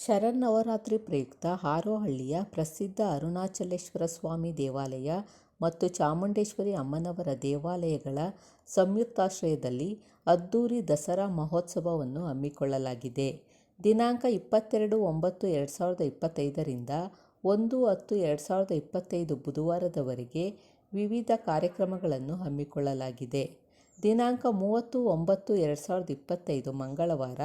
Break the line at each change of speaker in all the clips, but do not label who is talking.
ಶರನ್ನವರಾತ್ರಿ ಪ್ರಯುಕ್ತ ಹಾರೋಹಳ್ಳಿಯ ಪ್ರಸಿದ್ಧ ಅರುಣಾಚಲೇಶ್ವರ ಸ್ವಾಮಿ ದೇವಾಲಯ ಮತ್ತು ಚಾಮುಂಡೇಶ್ವರಿ ಅಮ್ಮನವರ ದೇವಾಲಯಗಳ ಸಂಯುಕ್ತಾಶ್ರಯದಲ್ಲಿ ಅದ್ದೂರಿ ದಸರಾ ಮಹೋತ್ಸವವನ್ನು ಹಮ್ಮಿಕೊಳ್ಳಲಾಗಿದೆ. ದಿನಾಂಕ ಇಪ್ಪತ್ತೆರಡು ಒಂಬತ್ತು ಎರಡು ಸಾವಿರದ ಇಪ್ಪತ್ತೈದರಿಂದ ಒಂದು ಹತ್ತು ಎರಡು ಸಾವಿರದ ಇಪ್ಪತ್ತೈದು ಬುಧವಾರದವರೆಗೆ ವಿವಿಧ ಕಾರ್ಯಕ್ರಮಗಳನ್ನು ಹಮ್ಮಿಕೊಳ್ಳಲಾಗಿದೆ. ದಿನಾಂಕ ಮೂವತ್ತು ಒಂಬತ್ತು ಎರಡು ಸಾವಿರದ ಇಪ್ಪತ್ತೈದು ಮಂಗಳವಾರ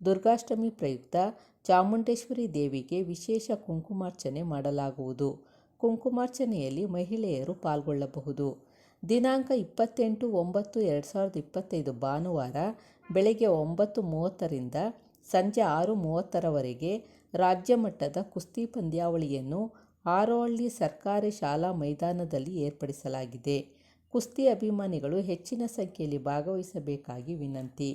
ದುರ್ಗಾಷ್ಟಮಿ ಪ್ರಯುಕ್ತ ಚಾಮುಂಡೇಶ್ವರಿ ದೇವಿಗೆ ವಿಶೇಷ ಕುಂಕುಮಾರ್ಚನೆ ಮಾಡಲಾಗುವುದು. ಕುಂಕುಮಾರ್ಚನೆಯಲ್ಲಿ ಮಹಿಳೆಯರು ಪಾಲ್ಗೊಳ್ಳಬಹುದು. ದಿನಾಂಕ ಇಪ್ಪತ್ತೆಂಟು ಒಂಬತ್ತು ಎರಡು ಸಾವಿರದ ಇಪ್ಪತ್ತೈದು ಭಾನುವಾರ ಬೆಳಗ್ಗೆ ಒಂಬತ್ತು ಮೂವತ್ತರಿಂದ ಸಂಜೆ ಆರು ಮೂವತ್ತರವರೆಗೆ ರಾಜ್ಯ ಮಟ್ಟದ ಕುಸ್ತಿ ಪಂದ್ಯಾವಳಿಯನ್ನು ಆರೋಹಳ್ಳಿ ಸರ್ಕಾರಿ ಶಾಲಾ ಮೈದಾನದಲ್ಲಿ ಏರ್ಪಡಿಸಲಾಗಿದೆ. ಕುಸ್ತಿ ಅಭಿಮಾನಿಗಳು ಹೆಚ್ಚಿನ ಸಂಖ್ಯೆಯಲ್ಲಿ ಭಾಗವಹಿಸಬೇಕಾಗಿ ವಿನಂತಿ.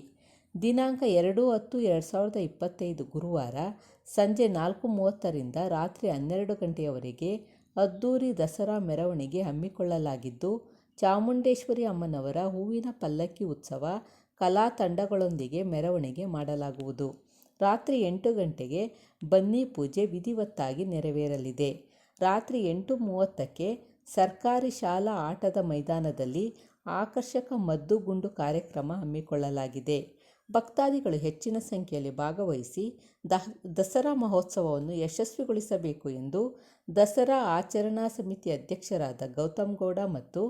ದಿನಾಂಕ ಎರಡು ಹತ್ತು ಎರಡು ಸಾವಿರದ ಇಪ್ಪತ್ತೈದು ಗುರುವಾರ ಸಂಜೆ ನಾಲ್ಕು ಮೂವತ್ತರಿಂದ ರಾತ್ರಿ ಹನ್ನೆರಡು ಗಂಟೆಯವರೆಗೆ ಅದ್ದೂರಿ ದಸರಾ ಮೆರವಣಿಗೆ ಹಮ್ಮಿಕೊಳ್ಳಲಾಗಿದ್ದು, ಚಾಮುಂಡೇಶ್ವರಿ ಅಮ್ಮನವರ ಹೂವಿನ ಪಲ್ಲಕ್ಕಿ ಉತ್ಸವ, ಕಲಾ ತಂಡಗಳೊಂದಿಗೆ ಮೆರವಣಿಗೆ ಮಾಡಲಾಗುವುದು. ರಾತ್ರಿ ಎಂಟು ಗಂಟೆಗೆ ಬನ್ನಿ ಪೂಜೆ ವಿಧಿವತ್ತಾಗಿ ನೆರವೇರಲಿದೆ. ರಾತ್ರಿ ಎಂಟು ಮೂವತ್ತಕ್ಕೆ ಸರ್ಕಾರಿ ಶಾಲಾ ಆಟದ ಮೈದಾನದಲ್ಲಿ ಆಕರ್ಷಕ ಮದ್ದುಗುಂಡು ಕಾರ್ಯಕ್ರಮ ಹಮ್ಮಿಕೊಳ್ಳಲಾಗಿದೆ. ಭಕ್ತಾದಿಗಳು ಹೆಚ್ಚಿನ ಸಂಖ್ಯೆಯಲ್ಲಿ ಭಾಗವಹಿಸಿ ದಸರಾ ಮಹೋತ್ಸವವನ್ನು ಯಶಸ್ವಿಗೊಳಿಸಬೇಕು ಎಂದು ದಸರಾ ಆಚರಣಾ ಸಮಿತಿ ಅಧ್ಯಕ್ಷರಾದ ಗೌತಮ್ ಗೌಡ ಮತ್ತು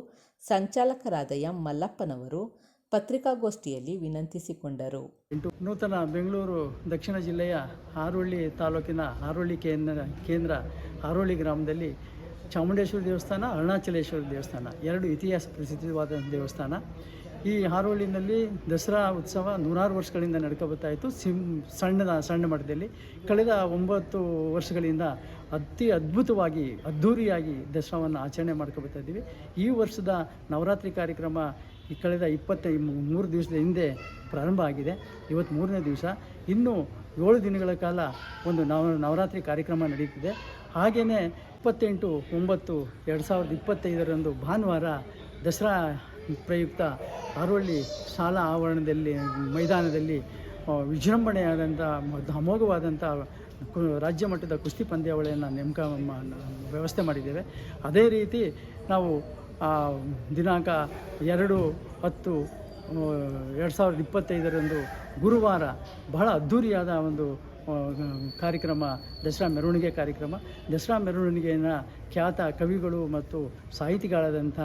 ಸಂಚಾಲಕರಾದ ಎಂ. ಮಲ್ಲಪ್ಪನವರು ಪತ್ರಿಕಾಗೋಷ್ಠಿಯಲ್ಲಿ ವಿನಂತಿಸಿಕೊಂಡರು.
ನೂತನ ಬೆಂಗಳೂರು ದಕ್ಷಿಣ ಜಿಲ್ಲೆಯ ಆರೋಳ್ಳಿ ತಾಲೂಕಿನ ಆರೋಳ್ಳಿ ಕೇಂದ್ರ ಕೇಂದ್ರ ಆರೋಳ್ಳಿ ಗ್ರಾಮದಲ್ಲಿ ಚಾಮುಂಡೇಶ್ವರಿ ದೇವಸ್ಥಾನ, ಅರುಣಾಚಲೇಶ್ವರಿ ದೇವಸ್ಥಾನ, ಎರಡು ಇತಿಹಾಸ ಪ್ರಸಿದ್ಧವಾದ ದೇವಸ್ಥಾನ. ಈ ಹಾರೋಳಿನಲ್ಲಿ ದಸರಾ ಉತ್ಸವ ನೂರಾರು ವರ್ಷಗಳಿಂದ ನಡ್ಕೊ ಬರ್ತಾ ಇತ್ತು. ಸಿಂ ಸಣ್ಣದ ಸಣ್ಣ ಮಟ್ಟದಲ್ಲಿ. ಕಳೆದ ಒಂಬತ್ತು ವರ್ಷಗಳಿಂದ ಅತಿ ಅದ್ಭುತವಾಗಿ, ಅದ್ಧೂರಿಯಾಗಿ ದಸರಾವನ್ನು ಆಚರಣೆ ಮಾಡ್ಕೋಬತ್ತಾ ಇದ್ದೀವಿ. ಈ ವರ್ಷದ ನವರಾತ್ರಿ ಕಾರ್ಯಕ್ರಮ ಈ ಕಳೆದ ಇಪ್ಪತ್ತೈ, ಮೂರು ದಿವಸದ ಹಿಂದೆ ಪ್ರಾರಂಭ ಆಗಿದೆ. ಇವತ್ತು ಮೂರನೇ ದಿವಸ. ಇನ್ನೂ ಏಳು ದಿನಗಳ ಕಾಲ ಒಂದು ನವ, ನವರಾತ್ರಿ ಕಾರ್ಯಕ್ರಮ ನಡೀತಿದೆ. ಹಾಗೆಯೇ ಇಪ್ಪತ್ತೆಂಟು, ಒಂಬತ್ತು, ಎರಡು ಸಾವಿರದ ಇಪ್ಪತ್ತೈದರಂದು ಭಾನುವಾರ ದಸರಾ ಪ್ರಯುಕ್ತ ಅರವಳ್ಳಿ ಶಾಲಾ ಆವರಣದಲ್ಲಿ, ಮೈದಾನದಲ್ಲಿ ವಿಜೃಂಭಣೆಯಾದಂಥ ಅಮೋಘವಾದಂಥ ರಾಜ್ಯ ಮಟ್ಟದ ಕುಸ್ತಿ ಪಂದ್ಯಾವಳಿಯನ್ನು ನೇಮಕ ವ್ಯವಸ್ಥೆ ಮಾಡಿದ್ದೇವೆ. ಅದೇ ರೀತಿ ನಾವು ದಿನಾಂಕ ಎರಡು, ಹತ್ತು ಎರಡು ಸಾವಿರದ ಇಪ್ಪತ್ತೈದರಂದು ಗುರುವಾರ ಬಹಳ ಅದ್ಧೂರಿಯಾದ ಒಂದು ಕಾರ್ಯಕ್ರಮ ದಸರಾ ಮೆರವಣಿಗೆ ಕಾರ್ಯಕ್ರಮ. ದಸರಾ ಮೆರವಣಿಗೆಯನ್ನು ಖ್ಯಾತ ಕವಿಗಳು ಮತ್ತು ಸಾಹಿತಿಗಳಾದಂಥ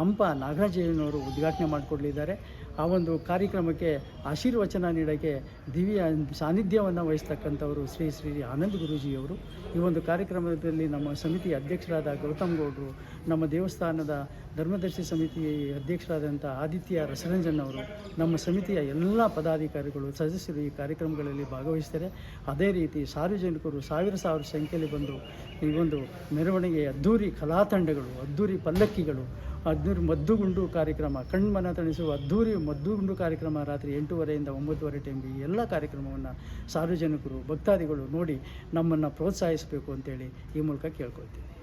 ಹಂಪ ನಾಗರಾಜಯ್ಯನವರು ಉದ್ಘಾಟನೆ ಮಾಡಿಕೊಡಲಿದ್ದಾರೆ. ಆ ಒಂದು ಕಾರ್ಯಕ್ರಮಕ್ಕೆ ಆಶೀರ್ವಚನ ನೀಡೋಕ್ಕೆ ದಿವ್ಯ ಸಾನ್ನಿಧ್ಯವನ್ನು ವಹಿಸ್ತಕ್ಕಂಥವರು ಶ್ರೀ ಶ್ರೀ ಆನಂದ್ ಗುರೂಜಿಯವರು. ಈ ಒಂದು ಕಾರ್ಯಕ್ರಮದಲ್ಲಿ ನಮ್ಮ ಸಮಿತಿ ಅಧ್ಯಕ್ಷರಾದ ಗೌತಮ್ ಗೌಡರು, ನಮ್ಮ ದೇವಸ್ಥಾನದ ಧರ್ಮದರ್ಶಿ ಸಮಿತಿ ಅಧ್ಯಕ್ಷರಾದಂಥ ಆದಿತ್ಯ ರಸರಂಜನ್ ಅವರು ನಮ್ಮ ಸಮಿತಿಯ ಎಲ್ಲ ಪದಾಧಿಕಾರಿಗಳು, ಸದಸ್ಯರು ಈ ಕಾರ್ಯಕ್ರಮಗಳಲ್ಲಿ ಭಾಗವಹಿಸ್ತಾರೆ ಅದೇ ರೀತಿ ಸಾರ್ವಜನಿಕರು ಸಾವಿರ ಸಾವಿರ ಸಂಖ್ಯೆಯಲ್ಲಿ ಬಂದು ಈ ಒಂದು ಮೆರವಣಿಗೆ ಅದ್ಧೂರಿ ಕಲಾತಂಡಗಳು ಅದ್ಧೂರಿ ಪಲ್ಲಕ್ಕಿಗಳು ಅದ್ದೂರಿ ಮದ್ದುಗುಂಡು ಕಾರ್ಯಕ್ರಮ ಕಣ್ಮನ ತಣಿಸುವ ಅದ್ದೂರಿ ಮದ್ದುಗುಂಡು ಕಾರ್ಯಕ್ರಮ ರಾತ್ರಿ ಎಂಟೂವರೆಯಿಂದ ಒಂಬತ್ತುವರೆ ಟೈಮ್ಗೆ ಎಲ್ಲ ಕಾರ್ಯಕ್ರಮವನ್ನು ಸಾರ್ವಜನಿಕರು, ಭಕ್ತಾದಿಗಳು ನೋಡಿ ನಮ್ಮನ್ನು ಪ್ರೋತ್ಸಾಹಿಸಬೇಕು ಅಂತೇಳಿ ಈ ಮೂಲಕ ಕೇಳ್ಕೊಳ್ತೀನಿ.